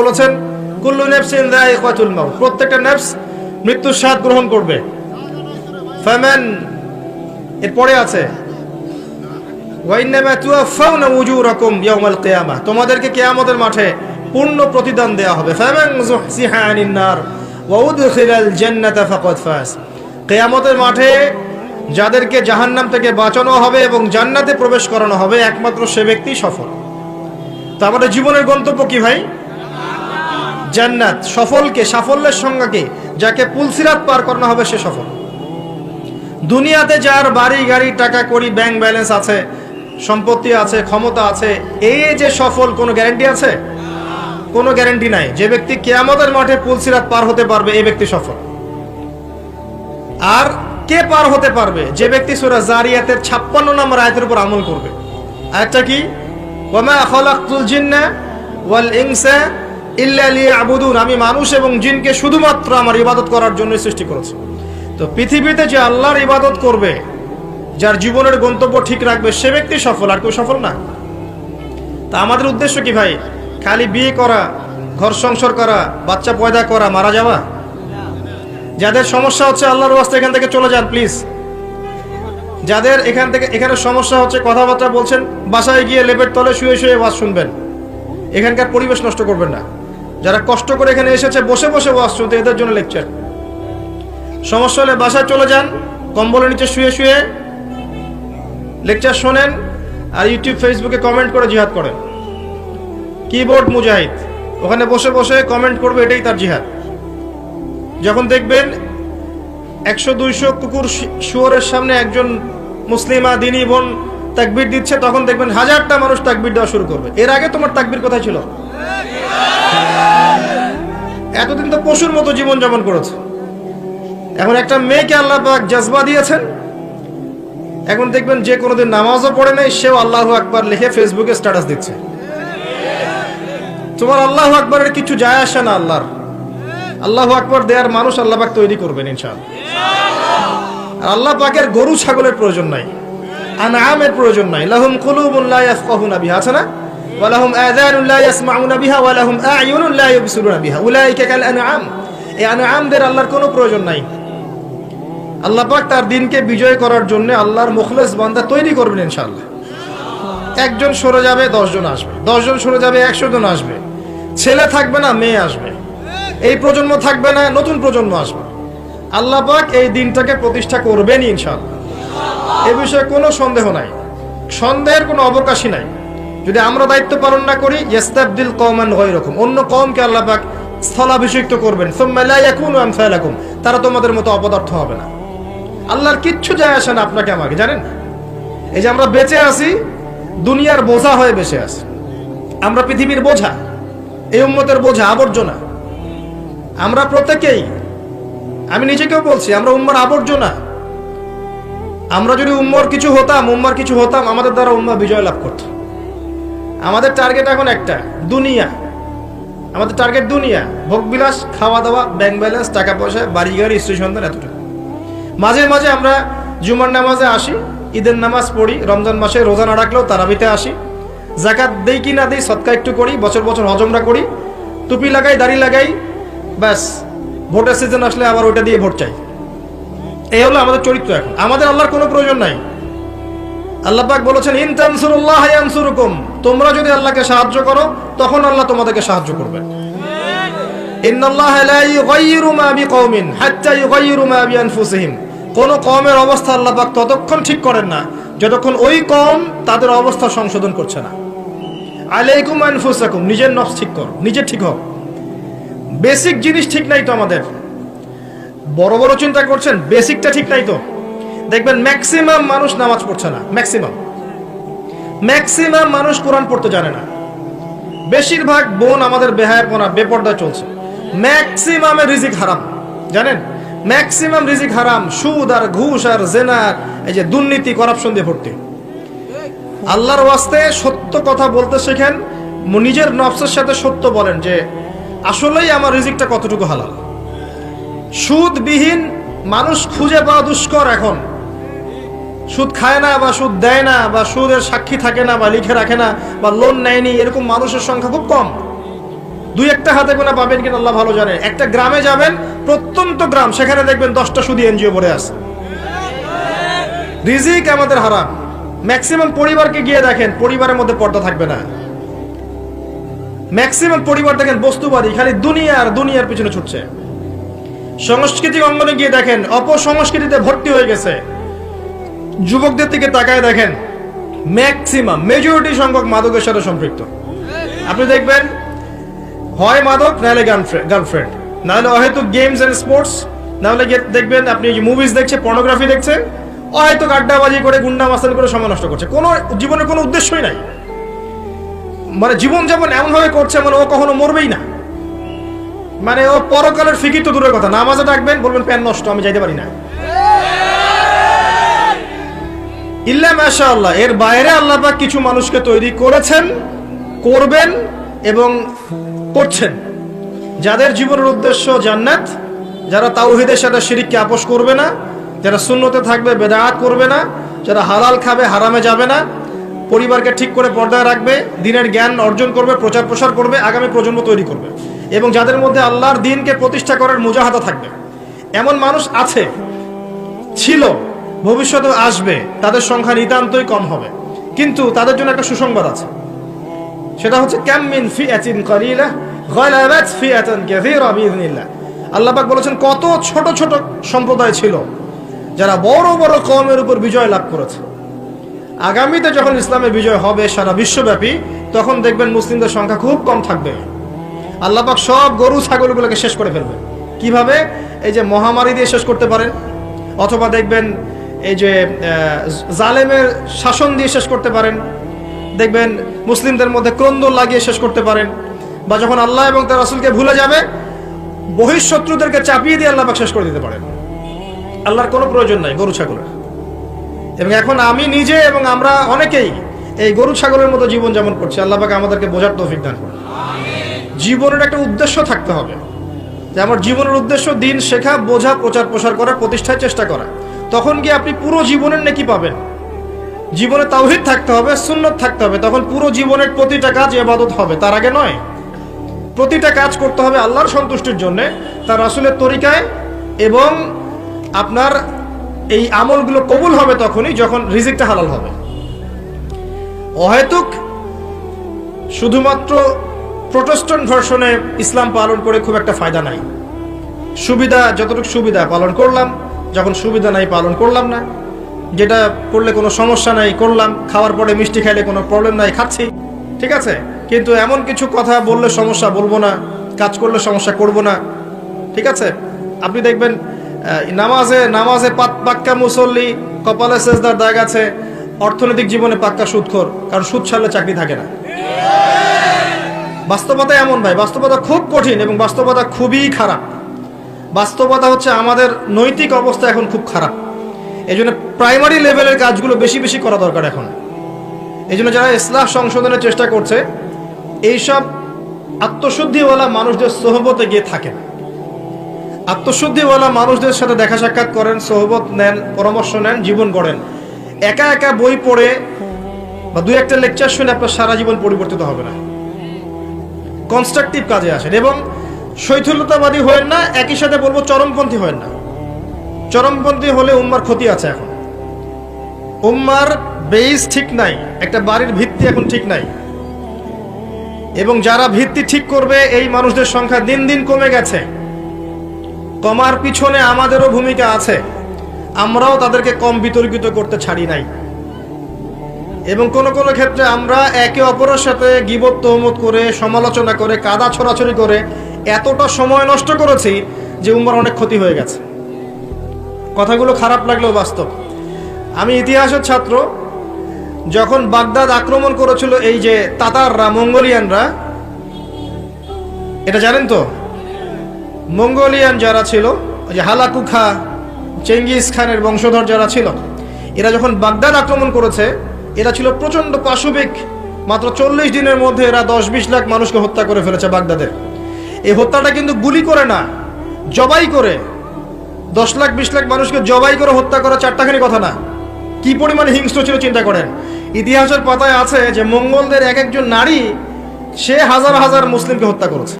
বলেছেন, কুল্লু নেফসিন যায়িকাতুল মাউত। প্রত্যেকটা নেফস মৃত্যুর স্বাদ গ্রহণ করবে। ফামান, এরপরে আছে ওয়াইন্নামা তুওয়াফাউনা উজুরাকুম ইয়াউমাল কিয়ামাহ তোমাদেরকে কিয়ামতের মাঠে পূর্ণ প্রতিদান দেয়া হবে। ফামান যুহসিহা আনিন নার ওয়া উদখিলাল জান্নাতা ফাকাদ ফাজ কিয়ামতের মাঠে যাদেরকে জাহান্নাম থেকে বাঁচানো হবে এবং জান্নাতে প্রবেশ করানো হবে, একমাত্র সে ব্যক্তি সফল। তো আমাদের জীবনের গন্তব্য কি ভাই? জান্নাত, সফলকে, সাফল্যের সংজ্ঞাকে, যাকে পুলসিরাত পার করানো হবে সে সফল। দুনিয়াতে যার বাড়ি, গাড়ি, টাকা করি ব্যাংক ব্যালেন্স আছে, সম্পত্তি আছে, ক্ষমতা আছে এই যে সফল, কোনো গ্যারান্টি আছে? কোনো গ্যারান্টি নাই। যে ব্যক্তি কেয়ামতের মাঠে পুলসিরাত পার হতে পারবে, এই ব্যক্তি সফল। আর কে পার হতে পারবে? যে ব্যক্তি সুরা জারিয়াতের ছাপ্পান্ন নম্বর আয়তের উপর আমল করবে। আয়াতটা কি? ওয়ামা খালাকতুল জিন্না ওয়াল ইনসা ইল্লা লিয়াবুদুন, আমি মানুষ এবং জিনকে শুধুমাত্র আমার ইবাদত করার জন্য সৃষ্টি করেছি। তো পৃথিবীতে যে আল্লাহর ইবাদত করবে, যার জীবনের গন্তব্য ঠিক রাখবে, সে ব্যক্তি সফল, আর কেউ সফল না। তা আমাদের উদ্দেশ্য কি ভাই? খালি বিয়ে করা, ঘর সংসার করা, বাচ্চা পয়দা করা, মারা যাওয়া? যাদের সমস্যা হচ্ছে আল্লাহর ওয়াস্তে এখান থেকে চলে যান, প্লিজ। যাদের এখান থেকে, এখানে সমস্যা হচ্ছে, কথাবার্তা বলছেন, বাসায় গিয়ে লেপের তলে শুয়ে শুয়ে ওয়াজ শুনবেন। এখানকার পরিবেশ নষ্ট করবেন না। যারা কষ্ট করে এখানে এসেছে, বসে বসে ওয়াজ শুনতে, এদের জন্য লেকচার সমস্যা হলে বাসায় চলে যান, কম্বলের নিচে শুয়ে শুয়ে লেকচার শোনেন আর ইউটিউব ফেসবুকে কমেন্ট করে জিহাদ করেন। কিবোর্ড মুজাহিদ, ওখানে বসে বসে কমেন্ট করবে, এটাই তার জিহাদ। যখন দেখবেন একশো দুইশো কুকুর শুয়োরের সামনে একজন মুসলিমা, দিনী বোন তাকবির দিচ্ছে, তখন দেখবেন হাজারটা মানুষ তাকবির দেওয়া শুরু করবে। এর আগে তোমার তাকবির কোথায় ছিল? এতদিন তো পশুর মতো জীবন যাপন করেছে। এখন একটা মেয়েকে আল্লাহ পাক জজবা দিয়েছেন। এখন দেখবেন যে কোনোদিন নামাজও পড়ে নাই, সেও আল্লাহ আকবার লিখে ফেসবুকে স্ট্যাটাস দিচ্ছে। তোমার আল্লাহ আকবরের কিছু যায় আসে না আল্লাহর। আল্লাহ আকবর দেয়ার মানুষ আল্লাহ পাক তৈরি করবেন ইনশাআল্লাহ। আল্লাহ পাকের গরু ছাগলের প্রয়োজন নাই, আনআমের প্রয়োজন নাই। লাহুম কুলুবুন লা ইয়াফকাহুনা বিহা, আছে না? ওয়ালাহুম আযানুন লা ইয়াসমাউনা বিহা ওয়ালাহুম আ'য়ুনুন লা ইউবসিরুনা বিহা। উলাইকা কাল আনআম। এই আনআমদের আল্লাহর কোনো প্রয়োজন নাই। আল্লাহ পাক তার দিনকে বিজয় করার জন্য আল্লাহর মুখলেস বান্দা তৈরি করবেন ইনশাআল্লাহ। একজন সরে যাবে, দশজন আসবে। দশজন সরে যাবে একশো জন আসবে। ছেলে থাকবে না, মেয়ে আসবে। এই প্রজন্ম থাকবে না, নতুন প্রজন্ম আসবে। আল্লাহ পাক এই দিনটাকে প্রতিষ্ঠা করবেনই ইনশাআল্লাহ। এ বিষয়ে কোনো সন্দেহ নাই। সন্দেহের কোনো অবকাশই নাই। যদি আমরা দায়িত্ব পালন না করি ইস্তাবদিল কওমান রকম অন্য কওমকে আল্লাহ পাক স্থলাভিষিক্ত করবেন। সুম্মা লা ইয়াকুনু আমসালাকুম। তারা তোমাদের মতো অপদার্থ হবে না। আল্লাহর কিচ্ছু যায় আসে না আপনাকে আমাকে, জানেন? এই যে আমরা বেঁচে আছি, দুনিয়ার বোঝা হয়ে বেঁচে আছি। আমরা পৃথিবীর বোঝা, এই উম্মতের বোঝা, আবর্জনা। আমরা প্রত্যেকেই, আমি নিজেকেও বলছি, আমরা উম্মার আবর্জনা। আমরা যদি উম্মর কিছু হতাম, উম্মার কিছু হতাম, আমাদের দ্বারা উম্মা বিজয় লাভ করত। আমাদের টার্গেট এখন একটা, দুনিয়া। আমাদের টার্গেট দুনিয়া। ভোগবিলাস খাওয়া দাওয়া ব্যাংক ব্যালেন্স টাকা পয়সা বাড়ি গাড়ি স্ত্রী সন্তান এতটুকু। মাঝে মাঝে আমরা জুমার নামাজে আসি, ঈদের নামাজ পড়ি, রমজান মাসে রোজা না রাখলেও তারাবিতে আসি। জাকাত দেই কি না দিই সৎকা একটু করি, বছর বছর হজমরা করি। টুপি লাগাই, দাড়ি লাগাই, ব্যাস। ভোটের সিজন আসলে আবার ওইটা দিয়ে ভোট চাই। এই হলো আমাদের চরিত্র এখন। আমাদের আল্লাহর কোনো প্রয়োজন নাই। আল্লাহ পাক বলেছেন, ইন তানসুরুল্লাহ ইয়ানসুরুকুম। তোমরা যদি আল্লাহকে সাহায্য করো, তখন আল্লাহ তোমাদেরকে সাহায্য করবে। ইন্নাল্লাহ লা ইউগাইয়িরু মা বিকওমিন হাত্তা ইউগাইয়িরু মা বিআনফুসিহিম। কোন কওমের অবস্থা আল্লাহ পাক ততক্ষণ ঠিক করেন না, যতক্ষণ ওই কওম তাদের অবস্থা সংশোধন করছে না। আলাইকুম আনফুসাকুম, নিজের নফস ঠিক করো, নিজে ঠিক হও। বেসিক জিনিস ঠিক নাই তো আমাদের। বড় বড় চিন্তা করছেন, বেসিকটা ঠিক নাই তো। দেখবেন ম্যাক্সিমাম মানুষ নামাজ পড়ছে না ম্যাক্সিমাম ম্যাক্সিমাম মানুষ কোরআন পড়তে জানে না। বেশিরভাগ বোন আমাদের বেহায়াপনা বেপর্দা চলছে। ম্যাক্সিমামের রিজিক হারাম, জানেন? ম্যাক্সিমাম রিজিক হারাম, সুদ আর ঘুষ আর জেনার এই যে দুর্নীতি করাপশন দিয়ে ভর্তি। আল্লাহর ওয়াস্তে সত্য কথা বলতে শেখেন, নিজের নফসের সাথে সত্য বলেন যে, আসলেই আমার রিজিকটা কতটুকু হালাল। সুদবিহীন মানুষ খুঁজে পাওয়া দুষ্কর এখন। সুদ খায় না বা সুদ দেয় না বা সুদের সাক্ষী থাকে না বা লিখে রাখে না বা লোন নেয়নি, এরকম মানুষের সংখ্যা খুব কম। দুই একটা হাতে গোনা পাবেন কিনা আল্লাহ ভালো জানে। একটা গ্রামে যাবেন, প্রত্যন্ত গ্রাম, সেখানে দেখবেন দশটা সুদি এনজিও ভরে আছে। রিজিক আমাদের হারাম। ম্যাক্সিমাম পরিবারকে গিয়ে দেখেন, পরিবারের মধ্যে পর্দা থাকবে না। ম্যাক্সিমাম পরিবার দেখেন, বস্তুবাদী, খালি দুনিয়া আর দুনিয়ার পিছনে ছুটছে। সাংস্কৃতিক অঙ্গনে গিয়ে দেখেন, অপসংস্কৃতিতে ভর্তি হয়ে গেছে। যুবকদের দিকে তাকায় দেখেন ম্যাক্সিমাম মেজরিটি সংখ্যক মাদকের সাথে সম্পৃক্ত। আপনি দেখবেন, হয় মাদক, নাহলে গার্লফ্রেন্ড নাহলে হয়তো গেমস এন্ড স্পোর্টস নাহলে দেখবেন আপনি মুভিজ দেখছে পর্নোগ্রাফি দেখছে হয়তো আড্ডাবাজি করে, গুন্ডা মাস্তানি করে সময় নষ্ট করছে। কোনো জীবনের কোনো উদ্দেশ্যই নাই। মানে জীবন যেমন এমনভাবে করছে মানে ও কখনো মরবেই না। মানে ও পরকালের ফিকির তো দূরের কথা। নামাজে ডাকবেন, বলবেন, প্যান নষ্ট, আমি যাইতে পারি না। ইল্লা মাশাআল্লাহ, এর বাইরে আল্লাহ কিছু মানুষকে তৈরি করেছেন, করবেন এবং করছেন। যাদের জীবনের উদ্দেশ্য জান্নাত, যারা তাওহিদের সাথে শিরিককে আপোষ করবে না, যারা শূন্যতে থাকবে, বেদায়াত করবে না, যারা হালাল খাবে, হারামে যাবে না, পরিবারকে ঠিক করে পর্দায় রাখবে, দিনের জ্ঞান অর্জন করবে, প্রচার প্রসার করবে, আগামী প্রজন্ম তৈরি করবে। এবং যাদের মধ্যে আল্লাহর দিনকে প্রতিষ্ঠা করার মুজাহাদা থাকবে। এমন মানুষ আছে, ছিল ভবিষ্যতে আসবে, তাদের সংখ্যা নিতান্তই কম হবে। কিন্তু তাদের জন্য একটা সুসংবাদ আছে। সেটা হচ্ছে ক্যামিন ফিয়াতিন কলিলা, গলাবাত ফিয়াতান কাসীরা বিইذنিল্লাহ আল্লাহ পাক বলেছেন, কত ছোট ছোট সম্প্রদায় ছিল, যারা বড় বড় কমের উপর বিজয় লাভ করেছে। আগামীতে যখন ইসলামের বিজয় হবে সারা বিশ্বব্যাপী, তখন দেখবেন মুসলিমদের সংখ্যা খুব কম থাকবে। আল্লাহ পাক সব গরু, ছাগলগুলোকে শেষ করে ফেলবে কীভাবে? এই যে মহামারী দিয়ে শেষ করতে পারেন, অথবা দেখবেন এই যে জালেমের শাসন দিয়ে শেষ করতে পারেন। দেখবেন মুসলিমদের মধ্যে ক্রন্দন লাগিয়ে শেষ করতে পারেন। বা যখন আল্লাহ এবং তার রাসূলকে ভুলে যাবে, বহিঃশত্রুদেরকে চাপিয়ে দিয়ে আল্লাহ শেষ করে দিতে পারেন। আল্লাহর কোনো প্রয়োজন নাই, গরু ছাগলের এবং এখন আমি নিজে এবং আমরা অনেকেই এই গরু, ছাগলের মতো জীবন যেমন করছি। আল্লাহ পাক আমাদেরকে বোঝার তৌফিক দান করুন। জীবনের একটা উদ্দেশ্য থাকতে হবে। যে আমার জীবনের উদ্দেশ্য দিন শেখা, বোঝা প্রচার প্রসার করা, প্রতিষ্ঠায় চেষ্টা করা। তখন গিয়ে আপনি পুরো জীবনের নেকি পাবেন। জীবনে তাওহিদ থাকতে হবে, সুন্নত থাকতে হবে। তখন পুরো জীবনের প্রতিটা কাজ এবাদত হবে। তার আগে নয়, প্রতিটা কাজ করতে হবে আল্লাহর সন্তুষ্টির জন্য, তার রাসূলের তরিকায় এবং আপনার এই আমলগুলো কবুল হবে তখনই যখন রিজিকটা হালাল হবে। অহেতুক শুধুমাত্র প্রোটেস্ট্যান্ট ভার্সনে ইসলাম পালন করে খুব একটা ফায়দা নাই। সুবিধা, যতটুকু সুবিধা পালন করলাম যখন সুবিধা নাই পালন করলাম না, যেটা করলে কোনো সমস্যা নাই, করলাম, খাওয়ার পরে মিষ্টি খাইলে কোনো প্রবলেম নাই, খাচ্ছি, ঠিক আছে? কিন্তু এমন কিছু কথা বললে সমস্যা বলব না, কাজ করলে সমস্যা করব না, ঠিক আছে? আপনি দেখবেন নামাজে নামাজে পাক্কা মুসল্লি, কপালে সেজদার দাগ আছে, অর্থনৈতিক জীবনে পাক্কা সুদখোর, কারণ সুদ ছাড়লে চাকরি থাকে না। বাস্তবতা এমন ভাই, বাস্তবতা খুব কঠিন এবং বাস্তবতা খুবই খারাপ। বাস্তবতা হচ্ছে আমাদের নৈতিক অবস্থা এখন খুব খারাপ। এই জন্য প্রাইমারি লেভেলের কাজগুলো বেশি বেশি করা দরকার এখন। এই জন্য যারা ইসলাম সংশোধনের চেষ্টা করছে, এইসব আত্মশুদ্ধিওয়ালা মানুষদের সোহবতে গিয়ে থাকেন আত্মশুদ্ধিওয়ালা মানুষদের সাথে দেখা সাক্ষাৎ করেন, সোহবত নেন, পরামর্শ নেন, জীবন গড়েন। একা একা বই পড়ে বা দু একটা লেকচার শুনে আপনার সারা জীবন পরিবর্তিত হবে না। কনস্ট্রাকটিভ কাজে আসেন এবং শৈথিলতাবাদী হয়েন না, একই সাথে বলব চরমপন্থী হয়েন না। চরমপন্থী হলে উম্মার ক্ষতি আছে এখন। উম্মার বেস ঠিক নাই, একটা বাড়ির ভিত্তি এখন ঠিক নাই। এবং যারা ভিত্তি ঠিক করবে, এই মানুষদের সংখ্যা দিন দিন কমে গেছে। কমার পিছনে আমাদেরও ভূমিকা আছে। আমরাও তাদেরকে কম বিতর্কিত করতে ছাড়ি নাই। এবং কোন কোন ক্ষেত্রে আমরা একে অপরের সাথে গিবত তহমত করে, সমালোচনা করে, কাদা ছড়াছড়ি করে এতটা সময় নষ্ট করেছি যে উম্মার অনেক ক্ষতি হয়ে গেছে। কথাগুলো খারাপ লাগলেও বাস্তব। আমি ইতিহাসের ছাত্র, যখন বাগদাদ আক্রমণ করেছিল এই যে তাতাররা, মঙ্গোলিয়ানরা, এটা জানেন তো? মঙ্গোলিয়ান যারা ছিল, ওই যে হালাকুখা, চেঙ্গিস খানের বংশধর যারা ছিল, এরা যখন বাগদাদ আক্রমণ করেছে এরা ছিল প্রচণ্ড পাশবিক, মাত্র চল্লিশ দিনের মধ্যে এরা দশ বিশ লাখ মানুষকে হত্যা করে ফেলেছে বাগদাদে। এই হত্যাটা কিন্তু গুলি করে না, জবাই করে। দশ লাখ, বিশ লাখ মানুষকে জবাই করে হত্যা করা চারটাখানি কথা না। কি পরিমাণে হিংস্র ছিল চিন্তা করেন। ইতিহাসের পাতায় আছে যে মঙ্গলদের এক একজন নারী, সে হাজার হাজার মুসলিমকে হত্যা করেছে।